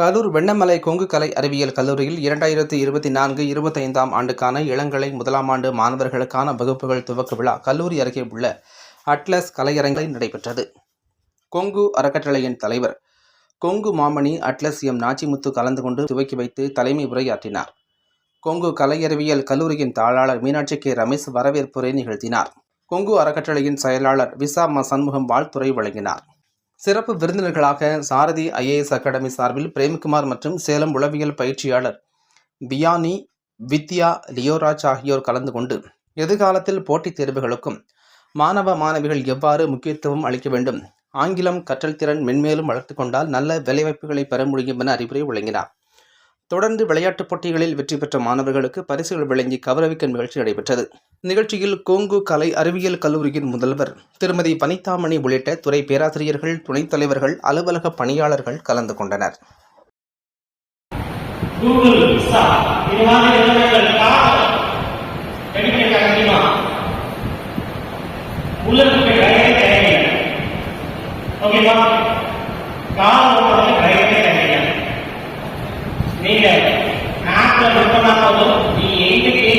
கரூர் வெண்ணமலை கொங்கு கலை அறிவியல் கல்லூரியில் இரண்டாயிரத்தி இருபத்தி நான்கு இருபத்தைந்தாம் ஆண்டுக்கான இளங்கலை முதலாம் ஆண்டு மாணவர்களுக்கான வகுப்புகள் துவக்க விழா கல்லூரி அருகே உள்ள அட்லஸ் கலையரங்கில் நடைபெற்றது. கொங்கு அறக்கட்டளையின் தலைவர் கொங்கு மாமணி அட்லஸ் எம். நாச்சிமுத்து கலந்து கொண்டு துவக்கி வைத்து தலைமை உரையாற்றினார். கொங்கு கலையறிவியல் கல்லூரியின் தாளாளர் மீனாட்சி கே. ரமேஷ் வரவேற்புரை நிகழ்த்தினார். கொங்கு அறக்கட்டளையின் செயலாளர் விசா ம. சண்முகம் வாழ்த்துறை வழங்கினார். சிறப்பு விருந்தினர்களாக சாரதி ஐஏஎஸ் அகாடமி சார்பில் பிரேம்குமார் மற்றும் சேலம் உளவியல் பயிற்சியாளர் பியானி வித்யா லியோராஜ் ஆகியோர் கலந்து கொண்டு எதிர்காலத்தில் போட்டித் தேர்வுகளுக்கும் மாணவ மாணவிகள் எவ்வாறு முக்கியத்துவம் அளிக்க வேண்டும்? ஆங்கிலம் கற்றல் திறன் மென்மேலும் வளர்த்து கொண்டால் நல்ல வேலைவாய்ப்புகளை பெற முடியும் என அறிவுரை வழங்கினார். தொடர்ந்து விளையாட்டுப் போட்டிகளில் வெற்றி பெற்ற மாணவர்களுக்கு பரிசுகள் வழங்கி கௌரவிக்கும் நிகழ்ச்சி நடைபெற்றது. நிகழ்ச்சியில் கோங்கு கலை அறிவியல் கல்லூரியின் முதல்வர் திருமதி பனிதாமணி உள்ளிட்ட துறை பேராசிரியர்கள் துணைத் தலைவர்கள் அலுவலக பணியாளர்கள் கலந்து கொண்டனர். கூகுள் விசா இது మాట్లాడుతున్నప్పుడు ఈ ఏంటికి